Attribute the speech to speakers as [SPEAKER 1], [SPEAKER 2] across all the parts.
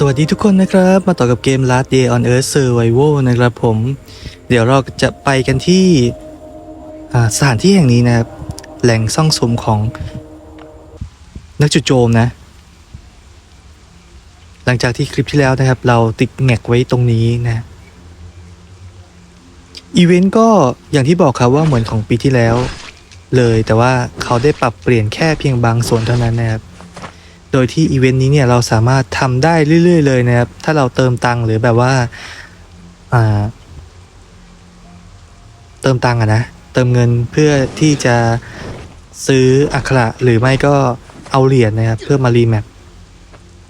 [SPEAKER 1] สวัสดีทุกคนนะครับ มาต่อกับเกม Last Day on Earth Survival นะครับผม เดี๋ยวเราจะไปกันที่สถานที่แห่งนี้นะครับ แหล่งซ่องสมของนักจุดโจมนะ หลังจากที่คลิปที่แล้วนะครับ เราติดแงกไว้ตรงนี้นะอีเวนต์ก็อย่างที่บอกครับว่าเหมือนของปีที่แล้ว เลยแต่ว่าเขาได้ปรับเปลี่ยนแค่เพียงบางส่วนเท่านั้นนะครับ โดยที่อีเวนต์นี้เนี่ยเราสามารถทำได้เรื่อยๆเลยนะครับ ถ้าเราเติมตังค์หรือแบบว่าอ่าเติมตังค์อะนะ เติมเงินเพื่อที่จะซื้ออักขระหรือไม่ก็เอาเหรียญนะครับ เพื่อมารีแมป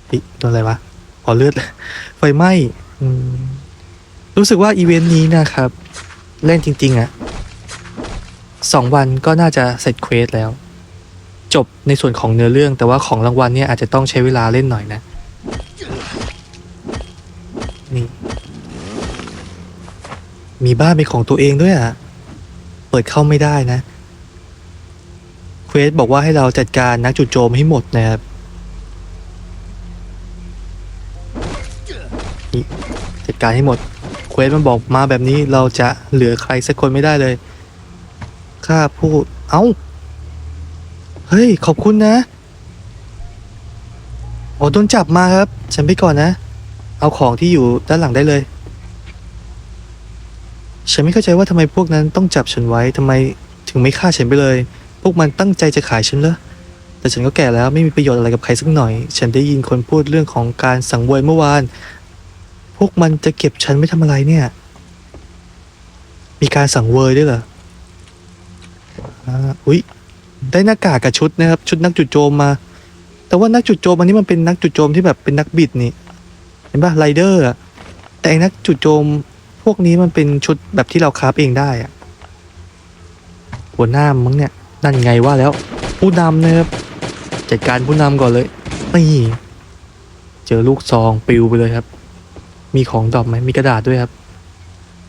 [SPEAKER 1] เฮ้ยโดนอะไรวะอ๋อเลือดไฟไหม้อืมรู้สึกว่าอีเวนต์นี้นะครับ เล่นจริง ๆอะสองวันก็น่าจะเสร็จเควสแล้ว จบในส่วนของเนื้อเรื่อง แต่ว่าของรางวัลเนี่ยอาจจะต้องใช้เวลาเล่นหน่อยนะนี่มีบ้านเป็นของตัวเองด้วยอะ เปิดเข้าไม่ได้นะเควสบอกว่าให้เราจัดการนักจุดโจมให้หมดนะครับนี่จัดการให้หมดเควสมันบอกมาแบบนี้เราจะเหลือใครสักคนไม่ได้เลยข้าพูดเอ้า เฮ้ย ขอบคุณนะโอ้โดนจับมาครับ ฉันไปก่อนนะ เอาของที่อยู่ด้านหลังได้เลย ฉันไม่เข้าใจว่าทำไมพวกนั้นต้องจับฉันไว้ทำไมถึงไม่ฆ่าฉันไปเลย พวกมันตั้งใจจะขายฉันเหรอแต่ฉันก็แก่แล้วไม่มีประโยชน์อะไรกับใครสักหน่อย ฉันได้ยินคนพูดเรื่องของการสังเวยเมื่อวาน พวกมันจะเก็บฉันไม่ทำอะไรเนี่ย มีการสังเวยด้วยเหรออ่าอุ๊ย ได้หน้ากากกับชุดนะครับ ชุดนักจุดโจมมา แต่ว่านักจุดโจมอันนี้มันเป็นนักจุดโจมที่แบบเป็นนักบิดนี่ เห็นปะไรเดอร์อะแต่นักจุดโจมพวกนี้มันเป็นชุดแบบที่เราคราฟเองได้อะหัวหน้ามั้งเนี่ยนั่นไงว่าแล้ว ผู้นำนะครับจัดการผู้นำก่อนเลยนี่เจอลูกซองปิวไปเลยครับ มีของดอปไหมมีกระดาษด้วยครับ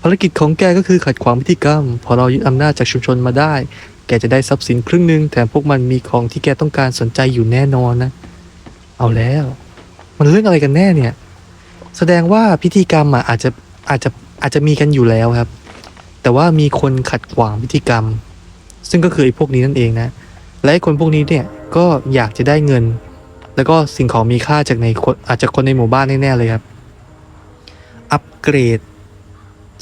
[SPEAKER 1] ภารกิจของแกก็คือขัดขวางพิธีกรรม พอเรายึดอำนาจจากชุมชนมาได้ แกจะได้ทรัพย์สินครึ่งหนึ่งแถมพวกมันมีของที่แกต้องการสนใจอยู่แน่นอนนะ เอาแล้ว มันเรื่องอะไรกันแน่เนี่ย แสดงว่าพิธีกรรมอะอาจจะอาจจะอาจจะมีกันอยู่แล้วครับ แต่ว่ามีคนขัดขวางพิธีกรรม ซึ่งก็คือไอ้พวกนี้นั่นเองนะ และไอ้คนพวกนี้เนี่ยก็อยากจะได้เงิน แล้วก็สิ่งของมีค่าจากในคนอาจจะคนในหมู่บ้านแน่ๆเลยครับ อัปเกรด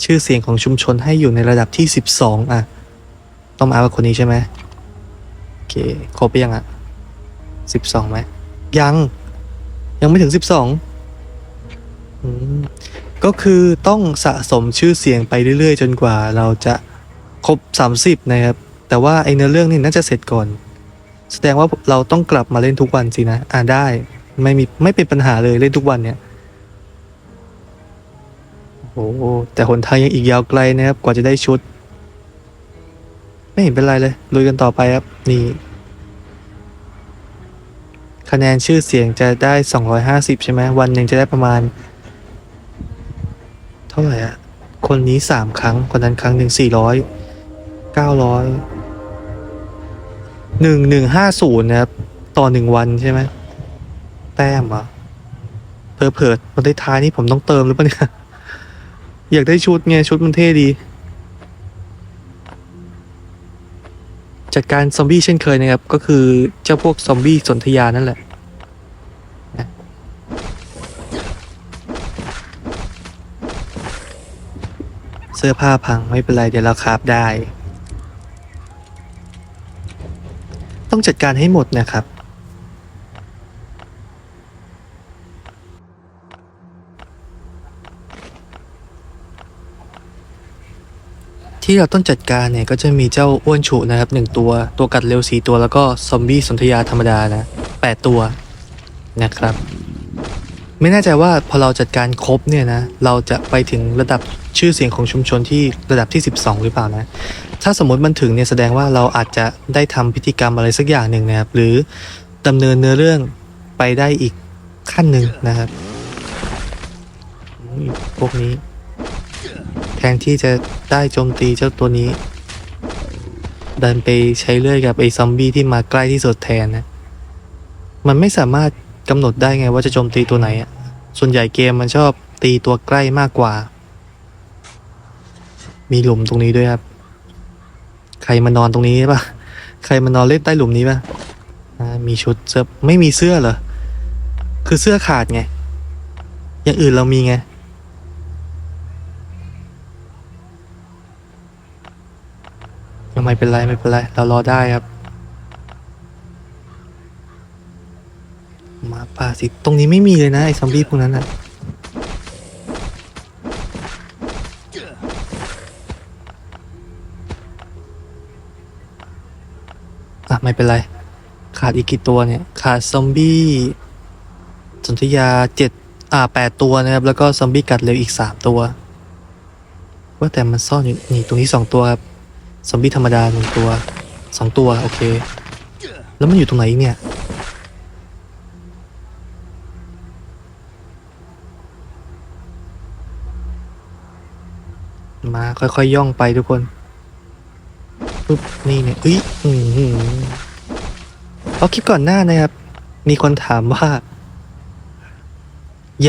[SPEAKER 1] ชื่อเสียงของชุมชนให้อยู่ในระดับที่ 12 อะ ต้องมาเอากับคนนี้ใช่ไหมโอเคครบไปยังอะ12ไหมยัง ยังไม่ถึง12อืมก็คือต้องสะสมชื่อเสียงไปเรื่อยๆ จนกว่าเราจะครบ30นะครับ แต่ว่าไอเนื้อเรื่องนี่น่าจะเสร็จก่อน แสดงว่าเราต้องกลับมาเล่นทุกวันสินะ อ่าได้ ไม่มีไม่เป็นปัญหาเลยเล่นทุกวันเนี่ยโอ้แต่หนทางยังอีกยาวไกลนะครับ กว่าจะได้ชุด ไม่เห็นเป็นไรเลยลุยกันต่อไปครับ นี่ คะแนนชื่อเสียงจะได้ 250 ใช่ไหมวันหนึ่งจะได้ประมาณ เท่าไหร่อะคนนี้ 3 ครั้ง คนนั้นครั้งหนึ่ง400 900 1150 นะครับ ต่อหนึ่งวันใช่ไหม แต้มเหรอเพอเพอๆวันท้ายนี่ผมต้องเติมหรือเปล่าเนี่ย อยากได้ชุดไงชุดมันเท่ดี จัดการซอมบี้เช่นเคยนะครับ ก็คือเจ้าพวกซอมบี้สนธยานั่นแหละนะเสื้อผ้าพังไม่เป็นไรเดี๋ยวเราคราบได้ ต้องจัดการให้หมดนะครับ ที่เราต้องจัดการเนี่ยก็จะมีเจ้าอ้วนฉุนะครับหนึ่งตัว ตัวกัดเร็วสีตัวแล้วก็ซอมบี้สนธยาธรรมดานะแปดตัวนะครับ ไม่แน่ใจว่าพอเราจัดการครบเนี่ยนะเราจะไปถึงระดับชื่อเสียงของชุมชนที่ระดับที่ 12 หรือเปล่านะถ้าสมมติมันถึงเนี่ยแสดงว่าเราอาจจะได้ทำพิธีกรรมอะไรสักอย่างหนึ่งนะครับหรือดำเนินเนื้อเรื่องไปได้อีกขั้นหนึ่งนะครับพวกนี้ แทนที่จะได้โจมตีเจ้าตัวนี้ ดันไปใช้เลื่อยกับไอ้ซอมบี้ที่มาใกล้ที่สุดแทนนะ มันไม่สามารถกำหนดได้ไงว่าจะโจมตีตัวไหนอะส่วนใหญ่เกมมันชอบตีตัวใกล้มากกว่า มีหลุมตรงนี้ด้วยครับ ใครมานอนตรงนี้ปะใครมานอนเล่นใต้หลุมนี้ปะอ่ามีชุดเสื้อไม่มีเสื้อเหรอ คือเสื้อขาดไง อย่างอื่นเรามีไง ยัง ไม่เป็นไรไม่เป็นไรเรารอได้ครับมาป่าสิตรงนี้ไม่มีเลยนะไอ้ซอมบี้พวกนั้นอะอะไม่เป็นไร ขาดอีกกี่ตัวเนี่ย ขาดซอมบี้สนธยาเจ็ดอ่าแปดตัวนะครับ แล้วก็ซอมบี้กัดเร็วอีกสามตัว ว่าแต่มันซ่อนอยู่นี่ตรงนี้สองตัวครับ ซอมบี้ธรรมดาหนึ่งตัวสองตัวโอเค แล้วมันอยู่ตรงไหนเนี่ย มาค่อยๆย่องไปทุกคนปุ๊บนี่เนี่ยเอ้ยอือหือเพราะคลิปก่อนหน้านะครับ มีคนถามว่า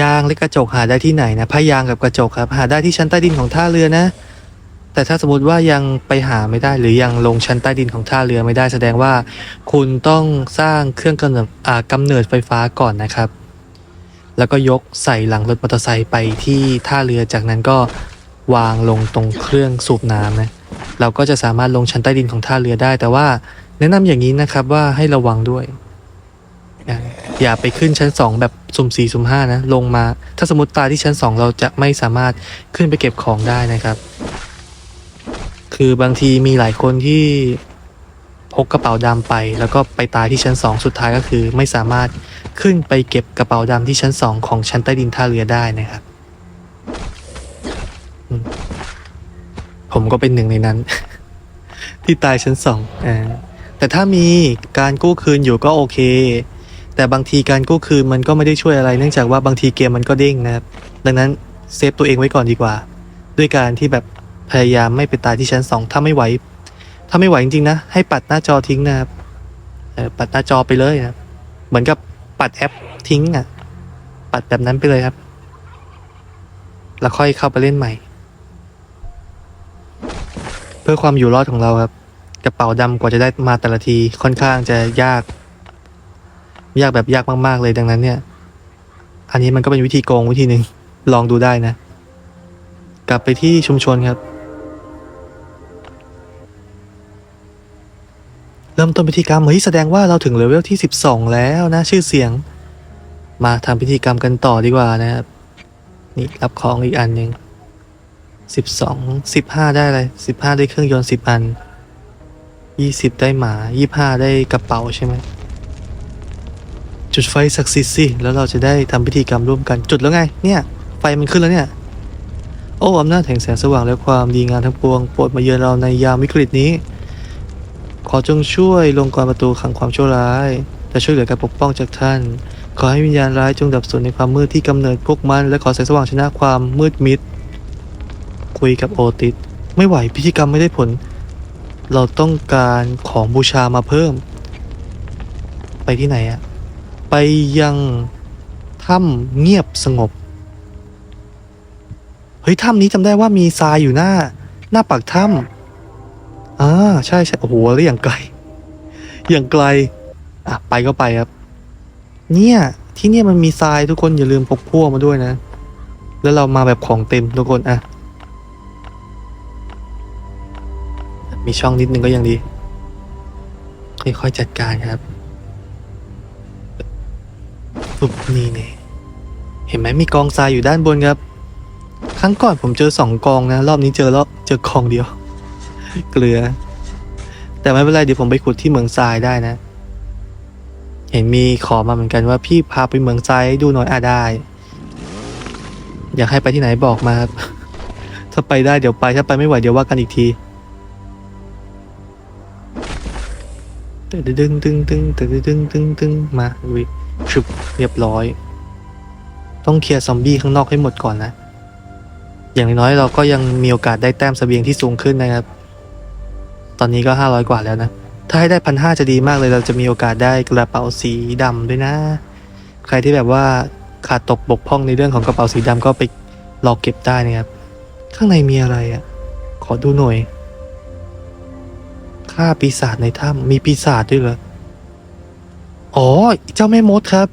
[SPEAKER 1] ยางและกระจกหาได้ที่ไหนนะผ้ายางกับกระจกครับ หาได้ที่ชั้นใต้ดินของท่าเรือนะ แต่ถ้าสมมติว่ายังไปหาไม่ได้หรือยังลงชั้นใต้ดินของท่าเรือไม่ได้แสดงว่า คุณต้องสร้างเครื่องกำเนิดกำเนิดไฟฟ้าก่อนนะครับ แล้วก็ยกใส่หลังรถมอเตอร์ไซค์ไปที่ท่าเรือจากนั้นก็วางลงตรงเครื่องสูบน้ำนะเราก็จะสามารถลงชั้นใต้ดินของท่าเรือได้ แต่ว่าแนะนำอย่างนี้นะครับว่าให้ระวังด้วยอย่าอย่าไปขึ้นชั้น 2 แบบสุ่มสี่สุ่มห้านะ ลงมา ถ้าสมมติตายที่ชั้น 2 เราจะไม่สามารถขึ้นไปเก็บของได้นะครับ คือบางทีมีหลายคนที่พกกระเป๋าดำไป แล้วก็ไปตายที่ชั้น2สุดท้ายก็คือ ไม่สามารถขึ้นไปเก็บกระเป๋าดำที่ชั้น2ของชั้นใต้ดินท่าเรือได้นะครับผมก็เป็นหนึ่งในนั้น ที่ตายชั้นสองอ่าแต่ถ้ามีการกู้คืนอยู่ก็โอเค แต่บางทีการกู้คืนมันก็ไม่ได้ช่วยอะไร เนื่องจากว่าบางทีเกมมันก็เด้งนะครับ ดังนั้นเซฟตัวเองไว้ก่อนดีกว่า ด้วยการที่แบบ พยายามไม่ไปตายที่ชั้นสองถ้าไม่ไหว ถ้าไม่ไหวจริงๆนะ ให้ปัดหน้าจอทิ้งนะครับปัดหน้าจอไปเลยนะครับ เหมือนกับปัดแอปทิ้งอะ ปัดแบบนั้นไปเลยครับ แล้วค่อยเข้าไปเล่นใหม่ เพื่อความอยู่รอดของเราครับ กระเป๋าดำกว่าจะได้มาแต่ละทีค่อนข้างจะยาก ยากแบบยากมากๆเลยดังนั้นเนี่ย อันนี้มันก็เป็นวิธีโกงวิธีหนึ่งลองดูได้นะ กลับไปที่ชุมชนครับ เริ่มต้นพิธีกรรมเฮ้ยแสดงว่าเราถึงเลเวลที่ 12 แล้วนะชื่อเสียง มาทำพิธีกรรมกันต่อดีกว่านะครับ นี่รับของอีกอันหนึ่งสิบสองสิบห้าได้เลยสิบห้าได้เครื่องยนต์สิบอันยี่สิบได้หมายี่ห้าได้กระเป๋าใช่ไหมจุดไฟศักดิ์สิทธิ์สิแล้วเราจะได้ทำพิธีกรรมร่วมกันจุดแล้วไง เนี่ยไฟมันขึ้นแล้วเนี่ยโอ้อำนาจแห่งแสงสว่างและความดีงามทั้งปวงโปรดมาเยือนเราในยามวิกฤตนี้ ขอจงช่วยลงกรประตูขังความชั่วร้าย และช่วยเหลือการปกป้องจากท่าน ขอให้วิญญาณร้ายจงดับสูญในความมืดที่กำเนิดพวกมัน และขอแสงสว่างชนะความมืดมิด คุยกับโอติสไม่ไหวพิธีกรรมไม่ได้ผล เราต้องการของบูชามาเพิ่ม ไปที่ไหนอะไปยังถ้ำเงียบสงบ เฮ้ยถ้ำนี้จำได้ว่ามีทรายอยู่หน้า หน้าปากถ้ำ อ่าใช่ใช่โอ้โหแล้วอย่างไกล อย่างไกล อะ ไปก็ไปครับ เนี่ย ที่เนี่ยมันมีทรายทุกคนอย่าลืมพกพวกมาด้วยนะ แล้วเรามาแบบของเต็มทุกคนอะ มีช่องนิดนึงก็ยังดี ค่อยๆจัดการครับปุ๊บนี่เนี่ยเห็นไหมมีกองทรายอยู่ด้านบนครับ ครั้งก่อนผมเจอสองกองนะ รอบนี้เจอแล้วเจอกองเดียว เกลือ แต่ไม่เป็นไรเดี๋ยวผมไปขุดที่เมืองทรายได้นะ เห็นมีขอมาเหมือนกันว่าพี่พาไปเมืองทรายดูหน่อยอะได้ อยากให้ไปที่ไหนบอกมาครับถ้าไปได้เดี๋ยวไปถ้าไปไม่ไหวเดี๋ยวว่ากันอีกทีตึงตึงตึงตึงตึงตึงตึงตึงมาวิชุบเรียบร้อย ต้องเคลียร์ซอมบี้ข้างนอกให้หมดก่อนนะ อย่างน้อยเราก็ยังมีโอกาสได้แต้มเสบียงที่สูงขึ้นนะครับ ตอนนี้ก็ห้าร้อยกว่าแล้วนะ ถ้าให้ได้พันห้าจะดีมากเลยเราจะมีโอกาสได้กระเป๋าสีดำด้วยนะ ใครที่แบบว่าขาดตกบกพร่องในเรื่องของกระเป๋าสีดำก็ไปรอเก็บได้นะครับ ข้างในมีอะไรอะ ขอดูหน่อยฆ่าปีศาจในถ้ำมีปีศาจด้วยเหรอ อ๋อ เจ้าแม่มดครับ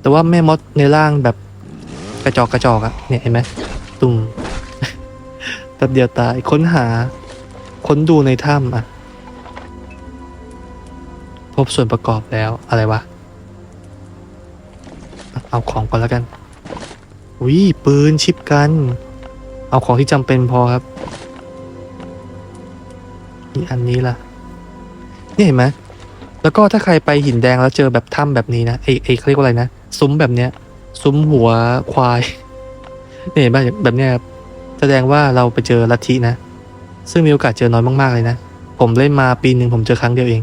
[SPEAKER 1] แต่ว่าแม่มดในร่างแบบกระจอกกระจอกอะเนี่ยเห็นไหมตุ่มแป๊บเดียวตายค้นหา ค้นดูในถ้ำอะพบส่วนประกอบแล้วอะไรวะ เอาของก่อนแล้วกันวิปืนชิปกัน เอาของที่จำเป็นพอครับนี่อันนี้ล่ะ นี่เห็นไหมแล้วก็ถ้าใครไปหินแดงแล้วเจอแบบถ้ำแบบนี้นะไอไอเขาเรียกว่าอะไรนะ ซุ้มแบบเนี้ย ซุ้มหัวควาย นี่เห็นป่ะแบบเนี้ยครับแสดงว่าเราไปเจอลัทธินะ ซึ่งมีโอกาสเจอน้อยมากๆเลยนะ ผมเล่นมาปีหนึ่งผมเจอครั้งเดียวเอง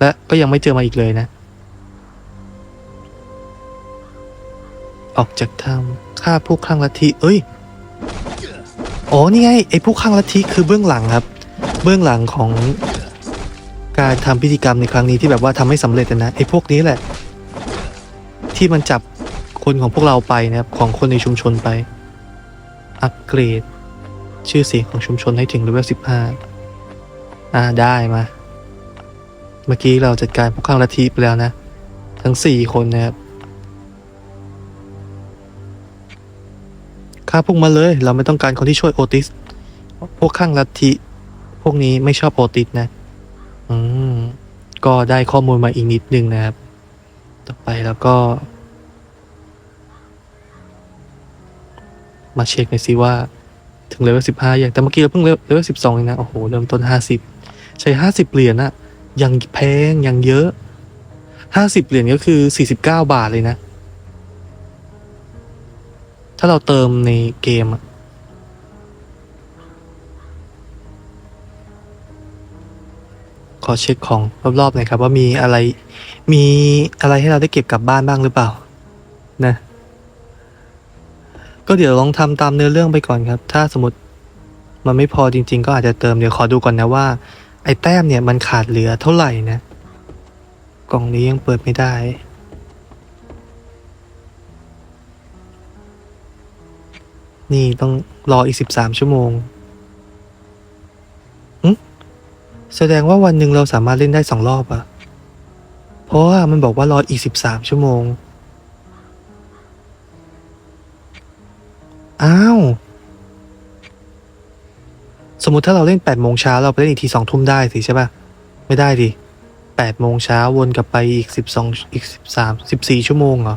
[SPEAKER 1] และก็ยังไม่เจอมาอีกเลยนะ ออกจากถ้ำฆ่าผู้คลั่งลัทธิเอ้ยอ๋อนี่ไงไอ้ผู้คลั่งลัทธิคือเบื้องหลังครับ เบื้องหลังของการทำพิธีกรรมในครั้งนี้ที่แบบว่าทำให้สำเร็จนะไอ้พวกนี้แหละ ที่มันจับคนของพวกเราไปนะครับของคนในชุมชนไป อัปเกรด ชื่อเสียงของชุมชนให้ถึงเลเวลสิบห้าอ่าได้มา เมื่อกี้เราจัดการพวกข้างลัทธิไปแล้วนะ ทั้งสี่คนนะครับฆ่าพวกมันเลย เราไม่ต้องการคนที่ช่วยโอติส พวกข้างลัทธิพวกนี้ไม่ชอบโอติสนะ อืม ก็ได้ข้อมูลมาอีกนิดนึงนะครับ ต่อไปแล้วก็ มาเช็คหน่อยสิว่า ถึงเลเวลสิบห้าอย่างแต่เมื่อกี้เราเพิ่งเลเวลสิบสองเองนะ โอ้โห เริ่มต้นห้าสิบใช้ห้าสิบเหรียญอะยังแพงยังเยอะห้าสิบเหรียญก็คือสี่สิบเก้าบาทเลยนะ ถ้าเราเติมในเกมอะขอเช็คของรอบๆหน่อยครับ ว่ามีอะไร มีอะไรให้เราได้เก็บกลับบ้านบ้างหรือเปล่า นะ ก็เดี๋ยวลองทำตามเนื้อเรื่องไปก่อนครับ ถ้าสมมติมันไม่พอจริง ๆ ก็อาจจะเติมเดี๋ยวขอดูก่อนนะว่า ไอ้แต้มเนี่ยมันขาดเหลือเท่าไหร่นะ กล่องนี้ยังเปิดไม่ได้ นี่ต้องรออีกสิบสามชั่วโมงหึแสดงว่าวันหนึ่งเราสามารถเล่นได้สองรอบอะเพราะว่ามันบอกว่ารออีกสิบสามชั่วโมง อ้าว สมมติถ้าเราเล่นแปดโมงเช้าเราไปเล่นอีกทีสองทุ่มได้สิใช่ปะไม่ได้ดิแปดโมงเช้าวนกลับไปอีกสิบสองอีกสิบสามสิบสี่ชั่วโมงเหรอ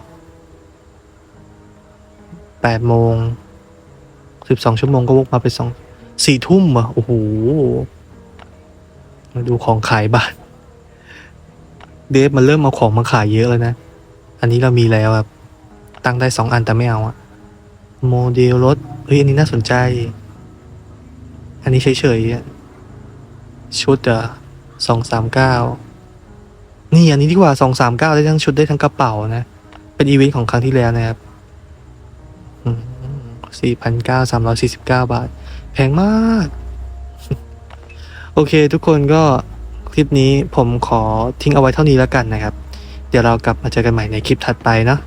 [SPEAKER 1] แปดโมงสิบสองชั่วโมงก็วกมาไปสองสี่ทุ่มเหรอโอ้โหมาดูของขายบ้านเดฟมันเริ่มเอาของมาขายเยอะแล้วนะ อันนี้เรามีแล้วครับ ตั้งได้สองอันแต่ไม่เอาอะ โมเดลรถเฮ้ยอันนี้น่าสนใจ อันนี้เฉยๆชุดอะสองสามเก้านี่อันนี้ดีกว่าสองสามเก้าได้ทั้งชุดได้ทั้งกระเป๋านะ เป็นอีเวนต์ของครั้งที่แล้วนะครับสี่พันเก้าสามร้อยสี่สิบเก้าบาท แพงมาก โอเคทุกคนก็คลิปนี้ผมขอทิ้งเอาไว้เท่านี้แล้วกันนะครับ เดี๋ยวเรากลับมาเจอกันใหม่ในคลิปถัดไปเนาะ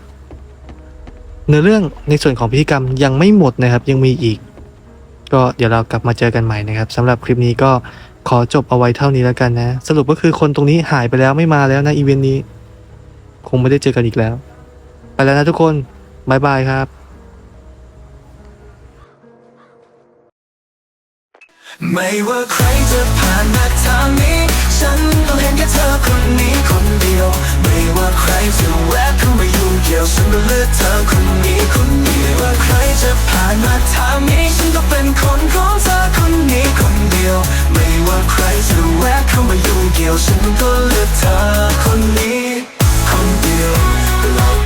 [SPEAKER 1] เนื้อเรื่องในส่วนของพิธีกรรมยังไม่หมดนะครับ ยังมีอีก ก็เดี๋ยวเรากลับมาเจอกันใหม่นะครับสำหรับคลิปนี้ก็ขอจบเอาไว้เท่านี้แล้วกันนะ สรุปก็คือคนตรงนี้หายไปแล้วไม่มาแล้วนะอีเวนต์นี้ คงไม่ได้เจอกันอีกแล้ว ไปแล้วนะทุกคนบายบายครับ
[SPEAKER 2] ไม่ว่าใครจะผ่านมาทางนี้ ฉันต้องเห็นแค่เธอคนนี้คนเดียว ไม่ว่าใครจะแวะเข้ามายุ่งเกี่ยวฉันก็เลือกเธอคนนี้คนเดียวไม่ว่าใครจะผ่านมาทางนี้ฉันก็เป็นคนของเธอคนนี้คนเดียว ไม่ว่าใครจะแวะเข้ามายุ่งเกี่ยวฉันก็เลือกเธอคนนี้คนเดียวตลอด